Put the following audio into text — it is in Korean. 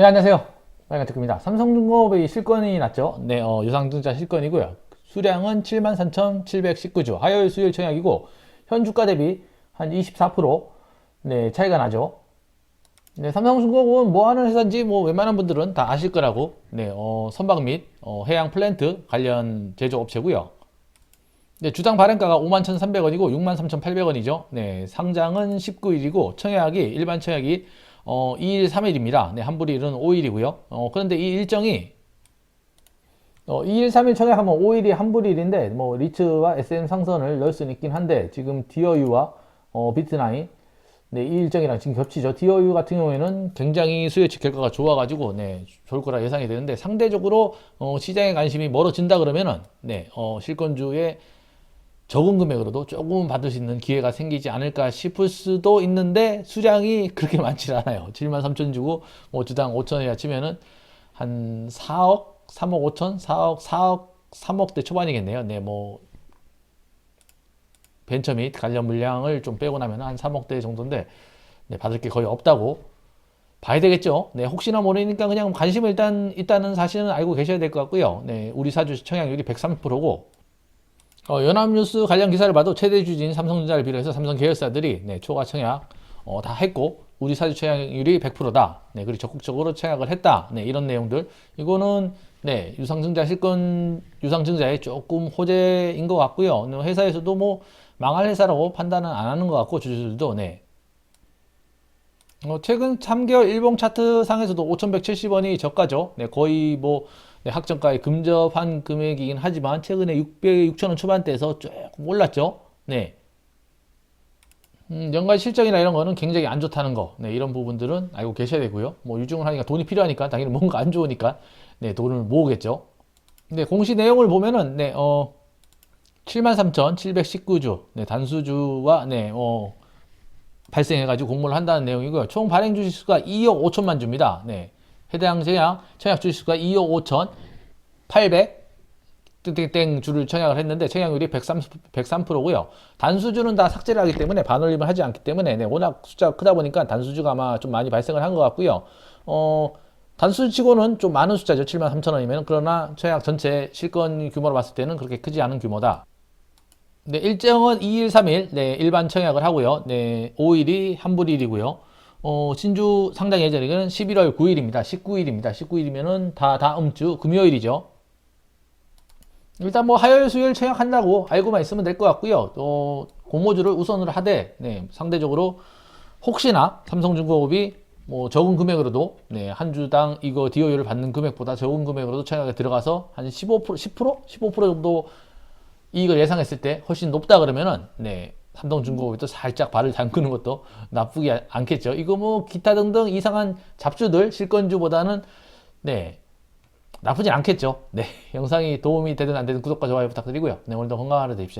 네, 안녕하세요. 빨간 테크입니다. 삼성중공업의 실권이 났죠. 네, 어, 유상증자 실권이고요. 수량은 73,719주, 하요일 수요일 청약이고, 현 주가 대비 한 24%, 네, 차이가 나죠. 네, 삼성중공업은 뭐 하는 회사인지 뭐 웬만한 분들은 다 아실 거라고, 네, 어, 선박 및 어, 해양 플랜트 관련 제조업체고요. 네, 주당 발행가가 51,300원이고 63,800원이죠. 네, 상장은 19일이고 청약이 일반 청약이 어, 2일, 3일입니다. 네, 한불일은 5일이고요. 어, 그런데 이 일정이 어, 2일, 3일 청약하면 5일이 한불일인데 뭐 리츠와 SM 상선을 넣을 수는 있긴 한데 지금 DOU와 어, 비트나인 네, 이 일정이랑 지금 겹치죠. DOU 같은 경우에는 굉장히 수요치 결과가 좋아가지고 네, 좋을 거라 예상이 되는데 상대적으로 어, 시장의 관심이 멀어진다 그러면은 네, 어, 실권주의 적은 금액으로도 조금 받을 수 있는 기회가 생기지 않을까 싶을 수도 있는데 수량이 그렇게 많지 않아요. 7만 3천 주고 뭐 주당 5천이라 치면은 한 4억, 3억 5천, 4억, 4억, 3억대 초반이겠네요. 네, 뭐 벤처 및 관련 물량을 좀 빼고 나면 한 3억대 정도인데 네, 받을 게 거의 없다고 봐야 되겠죠. 네, 혹시나 모르니까 그냥 관심을 일단 있다는 사실은 알고 계셔야 될 것 같고요. 네, 우리 사주 청약률이 130%고 어, 연합뉴스 관련 기사를 봐도 최대 주주인 삼성전자를 비롯해서 삼성 계열사들이 네, 초과 청약 어, 다 했고 우리 사주 청약률이 100%다. 네, 그리고 적극적으로 청약을 했다. 네, 이런 내용들. 이거는 네, 유상증자 실권 유상증자에 조금 호재인 것 같고요. 네, 회사에서도 뭐 망할 회사라고 판단은 안 하는 것 같고 주주들도 네. 어, 최근 3개월 일봉 차트 상에서도 5,170원이 저가죠. 네, 거의 뭐 네, 학정가에 근접한 금액이긴 하지만 최근에 600, 6,000원 초반대에서 조금 올랐죠. 네. 음, 연간 실적이나 이런 거는 굉장히 안 좋다는 거. 네, 이런 부분들은 알고 계셔야 되고요. 뭐 유증을 하니까 돈이 필요하니까 당연히 뭔가 안 좋으니까 네, 돈을 모으겠죠. 네, 공시 내용을 보면은 네, 어 73,719주. 네, 단수주와 네, 어 발생해 가지고 공모를 한다는 내용이고요. 총 발행 주식수가 2억 5천만 주입니다. 네. 해당 청약, 청약 주식수가 2억 5천 800 땡땡땡 주를 청약을 했는데 청약률이 130, 103%고요. 단수주는 다 삭제를 하기 때문에 반올림을 하지 않기 때문에 네, 워낙 숫자가 크다 보니까 단수주가 아마 좀 많이 발생을 한 것 같고요. 어, 단수치고는 좀 많은 숫자죠. 7만 3천 원이면 그러나 청약 전체 실권 규모로 봤을 때는 그렇게 크지 않은 규모다. 네, 일정은 2일, 3일, 네, 일반 청약을 하고요. 네, 5일이 한불일이고요. 어, 신주 상장 예정일은 11월 9일입니다. 19일입니다. 19일이면은 다 다음 주 금요일이죠. 일단 뭐 하요일, 수요일 청약한다고 알고만 있으면 될 것 같고요. 또 공모주를 우선으로 하되 네, 상대적으로 혹시나 삼성중공업이 뭐 적은 금액으로도 네, 한 주당 이거 DOU를 받는 금액보다 적은 금액으로도 청약에 들어가서 한 15% 10% 15% 정도 이익을 예상했을 때 훨씬 높다 그러면은 네 삼성중공업이 또 살짝 발을 담그는 것도 나쁘지 않겠죠. 이거 뭐 기타 등등 이상한 잡주들 실권주보다는 네 나쁘진 않겠죠. 네 영상이 도움이 되든 안 되든 구독과 좋아요 부탁드리고요. 네 오늘도 건강한 하루 되십시오.